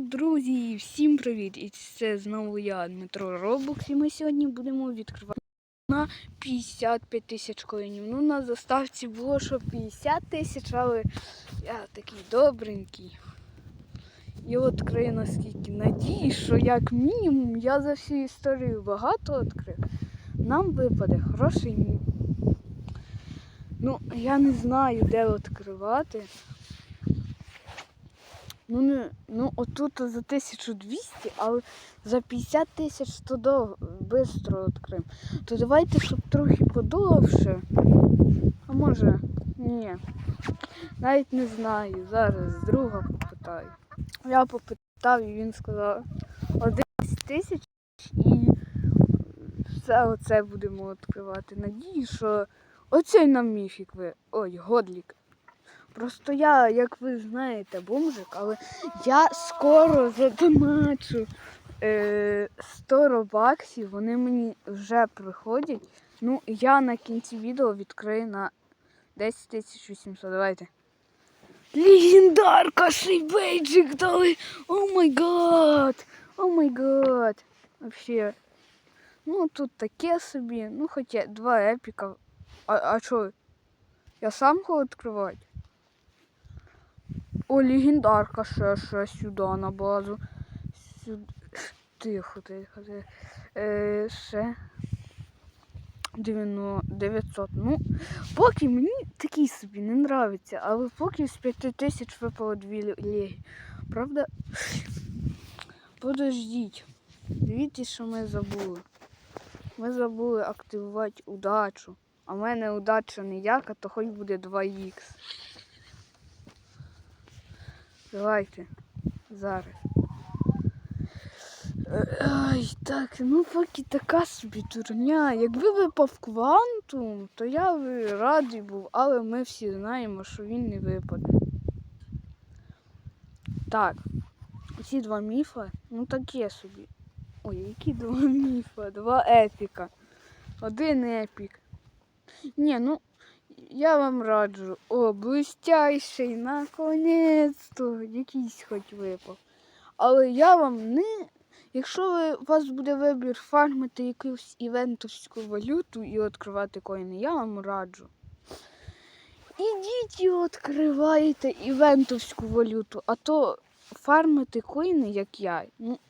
Друзі, всім привіт! І це знову я, Дмитро Робокс, і ми сьогодні будемо відкривати на 55 тисяч коїнів. Ну, на заставці було, що 50 тисяч, але я такий добренький. І відкрию наскільки надію, що як мінімум я за всю історію багато відкрив. Нам випаде хороший. Ну, я не знаю, де відкривати. Ну, не, ну отут за 1200, але за 50 тисяч то дов, швидко відкрив. То давайте, щоб трохи подовше. А може, ні. Навіть не знаю. Зараз друга попитаю. Я попитав і він сказав 11 тисяч і все оце будемо відкривати. Надію, що оцей нам міфік ви. Ой, годлік. Просто я, як ви знаєте, бомжик, але я скоро задоначу е, 100 робаксів, вони мені вже приходять. Ну, я на кінці відео відкрию на 10 800. Давайте. Легендарка шейбейджик дали! О май гад! О май гад! Вообще. Ну, тут таке собі. Ну, хоча два епіка. А, а що? Я сам хочу відкривати? О, легендарка ще, ще сюди на базу. Сюди. Тихо, тихо, тихо. Е, ще 900. Ну, поки мені такий собі не нравиться, але поки з 5000 випало дві легі. Правда? Подождіть. Дивіться, що ми забули. Ми забули активувати удачу. А в мене удача ніяка, то хоч буде 2х. Давайте. Зараз. Ай, так, ну поки така собі турня. Якби випав квантум, то я би радий був, але ми всі знаємо, що він не випаде. Так, ці два міфа, ну таке собі. Ой, які два міфа? Два епіка. Один епік. Ні, ну я вам раджу. О, блестяйший, наконець-то. Якийсь хоч випав. Але я вам не. Якщо ви, у вас буде вибір фармити якусь івентовську валюту і відкривати коїни, я вам раджу. Ідіть і відкривайте івентовську валюту, а то фармити коїни, як я.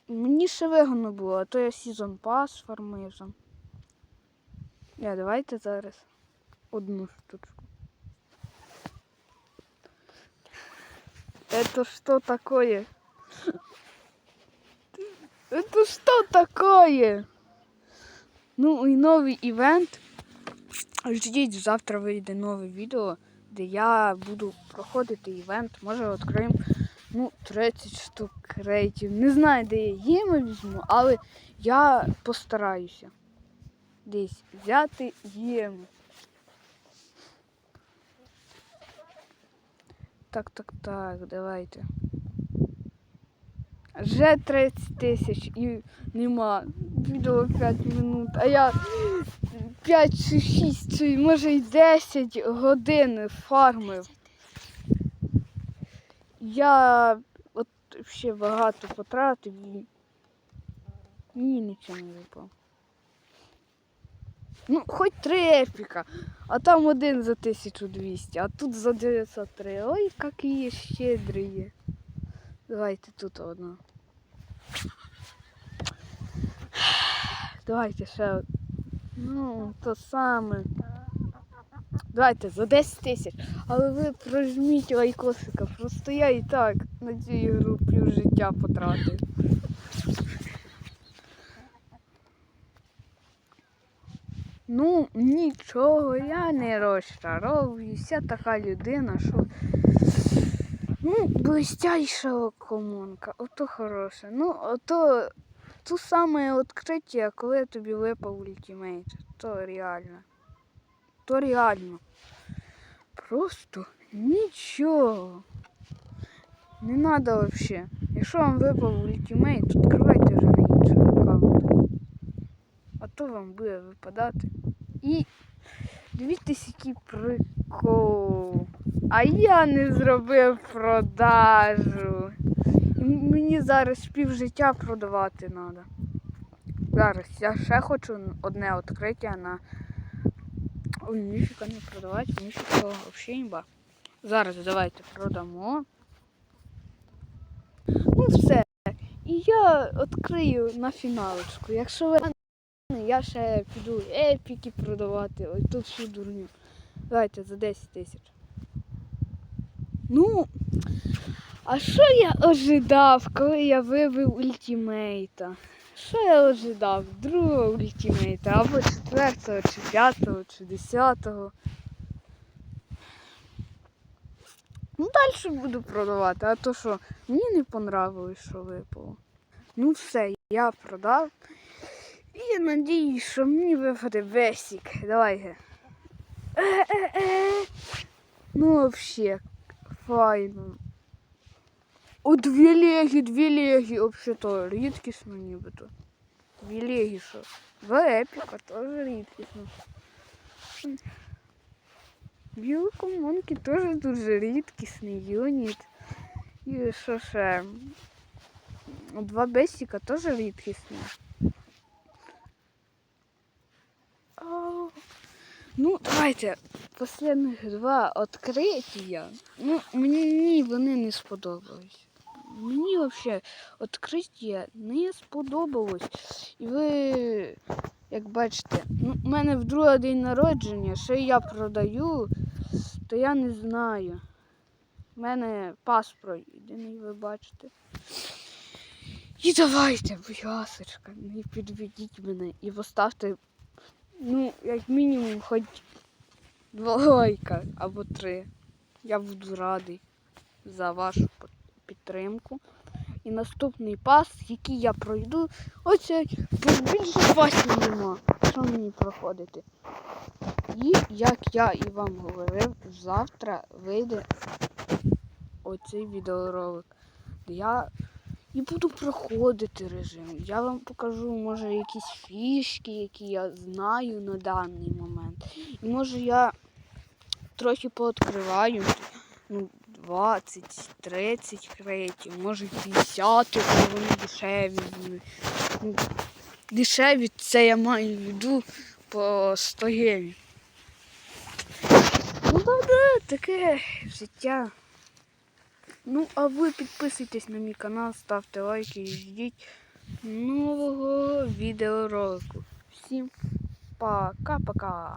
Мені ще вигодно було, а то я сезон пас фармив. Я, давайте зараз одну штучку. Это что такое? Это что такое? Ну і новий івент. Ждіть, завтра вийде нове відео, де я буду проходити івент. Може відкриємо ну, 30 штук крейтів. Не знаю, де я їм візьму, але я постараюся десь взяти єму. Так, так, так, давайте. Вже 30 тисяч і нема. Відео 5 минут, а я 5 чи 6, чи може й 10 годин фармив. Я от ще багато потратив і мені нічого не випало. Ну, хоч три епіка, а там один за 1200, а тут за 903. Ой, які щедрі. Давайте тут одна. Давайте ще. Ну, то саме. Давайте за 10 тисяч. Але ви прожміть лайкосика. Просто я і так на цю ігру пів життя потратив. Ну, нічого, я не розчаровуюся, така людина, що ну, блестяйша комунка, ото хороше. Ну, ото ту саме відкриття, коли тобі випав ультимейт. То реально. То реально. Просто нічого. Не треба взагалі. Якщо вам випав ультимейт, відкривайте вже на. А то вам буде випадати. І дивіться, який прикол. А я не зробив продажу. І мені зараз півжиття продавати треба. Зараз я ще хочу одне відкриття на. Ой, ніфіка не продавати, ніфіка взагалі імба. Зараз давайте продамо. Ну все. І я відкрию на фіналочку. Якщо ви я ще піду епіки продавати, ой тут всю дурню. Давайте за 10 тисяч. Ну, а що я ожидав, коли я вибив ультимейта? Що я ожидав? Другого ультимейта, або четвертого, чи п'ятого, чи десятого. Ну, далі буду продавати, а то що, мені не понравилось, що випало. Ну все, я продав. Надіюсь, що мені випаде весік. Давайте. Е-е-е. Ну, вообще, файно. О, дві легі, дві легі, взагалі-то рідкісно нібито. Дві легі, що. Два епіка, теж рідкісно. Білий комонки теж дуже рідкісний юніт. І що ще? Два бесіка теж рідкісні. Ну, давайте. Последних два відкриття. Ну, мені вони не сподобались. Мені взагалі відкриття не сподобалось. І ви, як бачите, ну, у мене вдруге день народження, й я продаю, то я не знаю. У мене паспорт єдиний, ви бачите. І давайте, будь ласочка, не підведіть мене і поставте, ну, як мінімум, хоч два лайка або три. Я буду радий за вашу підтримку. І наступний пас, який я пройду, бо більше пасів нема. Що мені проходити? І як я і вам говорив, завтра вийде оцей відеоролик. Я і буду проходити режим. Я вам покажу, може, якісь фішки, які я знаю на даний момент. І може я трохи пооткриваю. Ну, 20, 30 кредитів, може 50, якщо вони дешеві. будуть. Ну, дешеві це я маю в виду по 100 гривень. Ну да, таке життя. Ну, а ви підписуйтесь на мій канал, ставте лайки і ждіть нового відеоролику. Всім пока-пока.